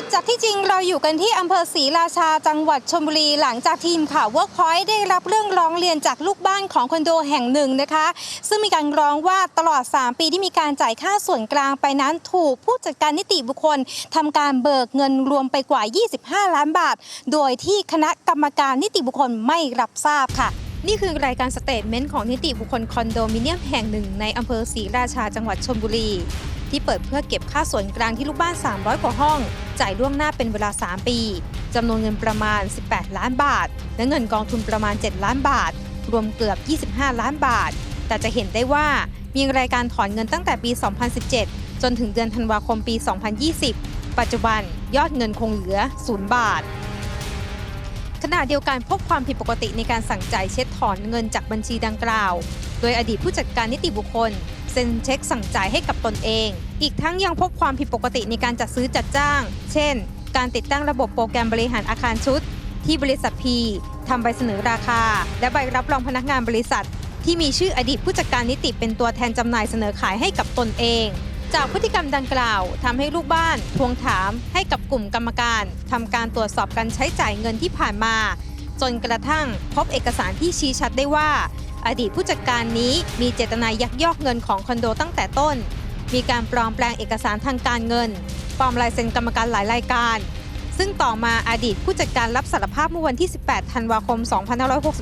ดจากที่จริงเราอยู่กันที่อำเภอศรีราชาจังหวัดชลบุรี หลังจากทีมข่าว Workpoint ได้รับเรื่องร้องเรียนจากลูกบ้านของคอนโดแห่งหนึ่งนะคะ ซึ่งมีการร้องว่าตลอด 3 ปีที่มีการจ่ายค่าส่วนกลางไปนั้นถูกผู้จัดการนิติบุคคลทำการเบิกเงินรวมไปกว่า 25 ล้านบาท โดยที่คณะกรรมการนิติบุคคลไม่รับทราบค่ะนี่คือรายการสเตทเมนต์ของนิติบุคคลคอนโดมิเนียมแห่งหนึ่งในอำเภอศรีราชาจังหวัดชลบุรี ที่เปิดเพื่อเก็บค่าส่วนกลางที่ลูกบ้าน 300 กว่าห้อง จ่ายล่วงหน้าเป็นเวลา 3 ปีจำนวนเงินประมาณ 18 ล้านบาท และเงินกองทุนประมาณ 7 ล้านบาท รวมเกือบ 25 ล้านบาท แต่จะเห็นได้ว่ามีรายการถอนเงินตั้งแต่ปี 2017 จนถึงเดือนธันวาคมปี 2020 ปัจจุบันยอดเงินคงเหลือ 0 บาท ขณะเดียวกันพบความผิดปกติในการสั่งจ่ายเช็ดถอนเงินจากบัญชีดังกล่าว โดยอดีตผู้จัดการนิติบุคคลเซ็นเช็คสั่งจ่ายให้กับตนเอง อีกทั้งยังพบความผิดปกติในการจัดซื้อจัดจ้าง เช่น การติดตั้งระบบโปรแกรมบริหารอาคารชุด ที่บริษัทพีทำใบเสนอราคา และใบรับรองพนักงานบริษัท ที่มีชื่ออดีตผู้จัดการนิติเป็นตัวแทนจำหน่ายเสนอขายให้กับตนเอง จากพฤติกรรมดังกล่าวทำให้ลูกบ้านทวงถามให้กับกลุ่มกรรมการทำการตรวจสอบการใช้จ่ายเงินที่ผ่านมา จนกระทั่งพบเอกสารที่ชี้ชัดได้ว่า อดีตผู้จัดการนี้มีเจตนายักยอกเงินของคอนโดตั้งแต่ต้น มีการปลอมแปลงเอกสารทางการเงินปลอมลายเซ็นกรรมการหลายรายการ ซึ่งต่อมาอดีตผู้จัดการรับสารภาพเมื่อวันที่ 18 ธันวาคม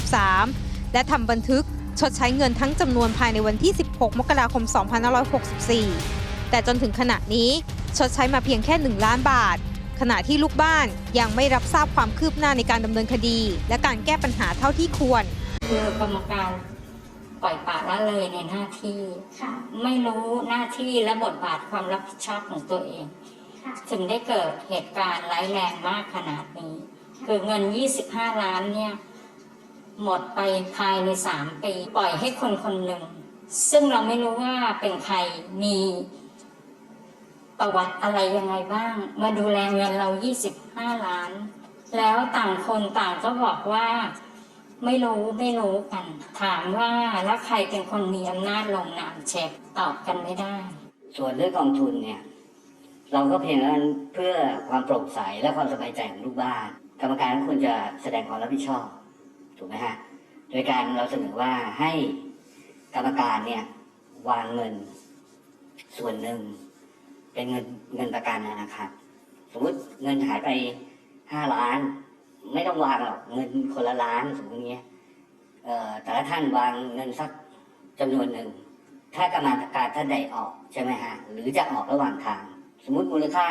2563 และทำบันทึกชดใช้เงินทั้งจำนวนภายในวันที่ 16 มกราคม 2564 แต่จนถึงขณะนี้ชดใช้มาเพียงแค่ 1 ล้านบาท ขณะที่ลูกบ้านยังไม่รับทราบความคืบหน้าในการดำเนินคดี และการแก้ปัญหาเท่าที่ควร คือกรรมการปล่อยปละละเลยในหน้าที่ ค่ะ ไม่รู้หน้าที่และบทบาทความรับผิดชอบของตัวเอง ค่ะ ถึงได้เกิดเหตุการณ์ร้ายแรงมากขนาดนี้ คือเงิน 25 ล้านเนี่ย หมดไปภายใน 3 ปี ปล่อยให้คนคนหนึ่ง ซึ่งเราไม่รู้ว่าเป็นใครมี ประวัติอะไรยังไงบ้าง มาดูแลเงินเรา 25 ล้าน แล้วต่างคนต่างก็บอกว่าไม่รู้ไม่รู้กัน ถามว่าแล้วใครเป็นคนมีอำนาจลงนามเช็คตอบกันไม่ได้ ส่วนเรื่องกองทุนเนี่ย เราก็เพียงนั้นเพื่อความโปร่งใสและความสบายใจของลูกบ้าน กรรมการควรจะแสดงความรับผิดชอบ ถูกไหมฮะ โดยการเราเสนอว่าให้กรรมการเนี่ยวางเงิน ส่วนหนึ่ง เป็นเงินเงินประกันนะครับ สมมติเงินหายไปห้าล้าน ไม่ต้องวางหรอกเงินคนละล้านสมมติเงี้ยแต่ละท่านวางเงินสักจำนวนหนึ่ง ถ้ากรรมการท่านใดออกใช่ไหมฮะหรือจะออกระหว่างทาง สมมติมูลค่า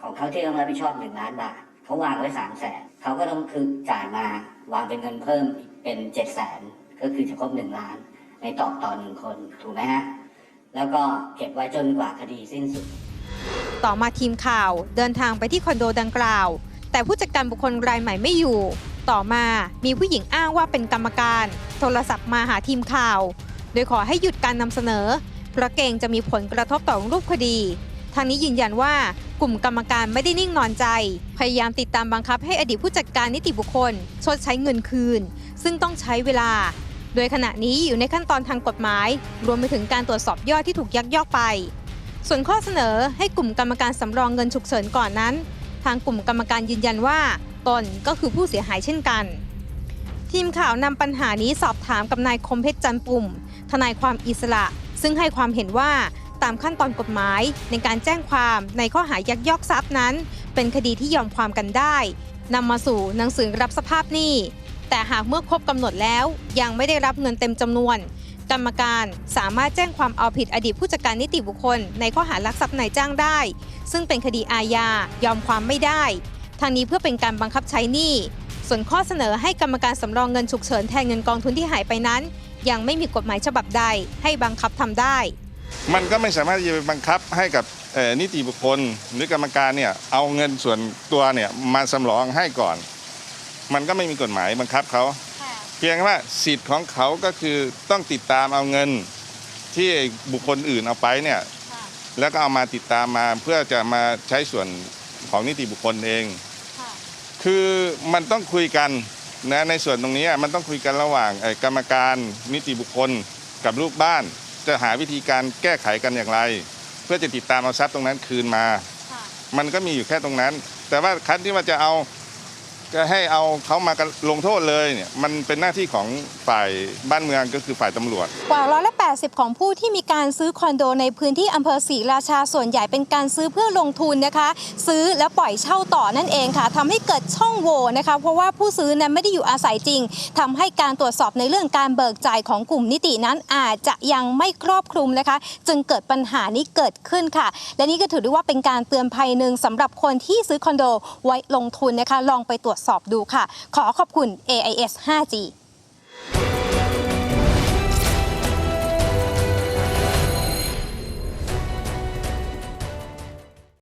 ของเขาที่ต้องรับผิดชอบหนึ่งล้านบาทเขาวางไว้สามแสนเขาก็ต้องคือจ่ายมาวางเป็นเงินเพิ่มเป็นเจ็ดแสนก็คือจะครบหนึ่งล้าน ในต่อต่อหนึ่งคนถูกไหมฮะแล้วก็เก็บไว้จนกว่าคดีสิ้นสุด ต่อมาทีมข่าว เดินทางไปที่คอนโดดังกล่าว แต่ผู้จัดการบุคคลรายใหม่ไม่อยู่ ต่อมามีผู้หญิงอ้างว่าเป็นกรรมการ โทรศัพท์มาหาทีมข่าว โดยขอให้หยุดการนำเสนอ เพราะเกรงจะมีผลกระทบต่อรูปคดี ทางนี้ยืนยันว่ากลุ่มกรรมการไม่ได้นิ่งนอนใจ พยายามติดตามบังคับให้อดีตผู้จัดการนิติบุคคล ชดใช้เงินคืน ซึ่งต้องใช้เวลา โดยขณะนี้อยู่ในขั้นตอนทางกฎหมาย รวมไปถึงการตรวจสอบยอดที่ถูกยักยอกไป ส่วนข้อเสนอให้กลุ่มกรรมการสำรองเงินฉุกเฉินก่อนนั้น ทางกลุ่มกรรมการยืนยันว่าตนก็คือผู้เสียหายเช่นกัน ทีมข่าวนำปัญหานี้สอบถามกับนายคมเพชรจันปุ่ม ทนายความอิสระ ซึ่งให้ความเห็นว่าตามขั้นตอนกฎหมายในการแจ้งความในข้อหายักยอกทรัพย์นั้น เป็นคดีที่ยอมความกันได้นำมาสู่หนังสือรับสภาพหนี้แต่หากเมื่อครบกำหนดแล้วยังไม่ได้รับเงินเต็มจำนวน กรรมการ สามารถแจ้งความเอาผิดอดีตผู้จัดการนิติบุคคล ในข้อหารักทรัพย์นายจ้างได้ ซึ่งเป็นคดีอาญายอมความไม่ได้ทางนี้เพื่อเป็นการบังคับใช้หนี้ ส่วนข้อเสนอให้กรรมการสำรองเงินฉุกเฉินแทนเงินกองทุนที่หายไปนั้น ยังไม่มีกฎหมายฉบับใดให้บังคับทำได้ มันก็ไม่สามารถจะไปบังคับให้กับนิติบุคคลหรือกรรมการเนี่ยเอาเงินส่วนตัวเนี่ยมาสำรองให้ก่อน มันก็ไม่มีกฎหมายบังคับเขา เพียงว่าสิทธิ์ของเขาก็คือต้องติดตามเอาเงินที่บุคคลอื่นเอาไปเนี่ยแล้วก็เอามาติดตามมาเพื่อจะมาใช้ส่วนของนิติบุคคลเอง คือมันต้องคุยกันนะในส่วนตรงนี้มันต้องคุยกันระหว่างเอ่อกรรมการนิติบุคคลกับลูกบ้าน จะหาวิธีการแก้ไขกันอย่างไร เพื่อจะติดตามเอาทรัพย์ตรงนั้นคืนมา มันก็มีอยู่แค่ตรงนั้น แต่ว่าคันที่ว่าจะเอา จะให้เอาเขามากันลงโทษเลยเนี่ยมันเป็นหน้าที่ของฝ่ายบ้านเมืองก็คือฝ่ายตำรวจ กว่าร้อยละ80ของผู้ที่มีการซื้อคอนโดในพื้นที่อำเภอศรีราชาส่วนใหญ่เป็นการซื้อเพื่อลงทุนนะคะ ซื้อแล้วปล่อยเช่าต่อนั่นเองค่ะทำให้เกิดช่องโหว่นะคะ เพราะว่าผู้ซื้อนั้นไม่ได้อยู่อาศัยจริงทำให้การตรวจสอบในเรื่องการเบิกจ่ายของกลุ่มนิตินั้นอาจจะยังไม่ครอบคลุมนะคะ จึงเกิดปัญหานี้เกิดขึ้นค่ะ และนี่ก็ถือได้ว่าเป็นการเตือนภัยหนึ่งสำหรับคนที่ซื้อคอนโดไว้ลงทุนนะคะลองไปตรวจตรวจสอบดูค่ะ ขอขอบคุณ AIS 5G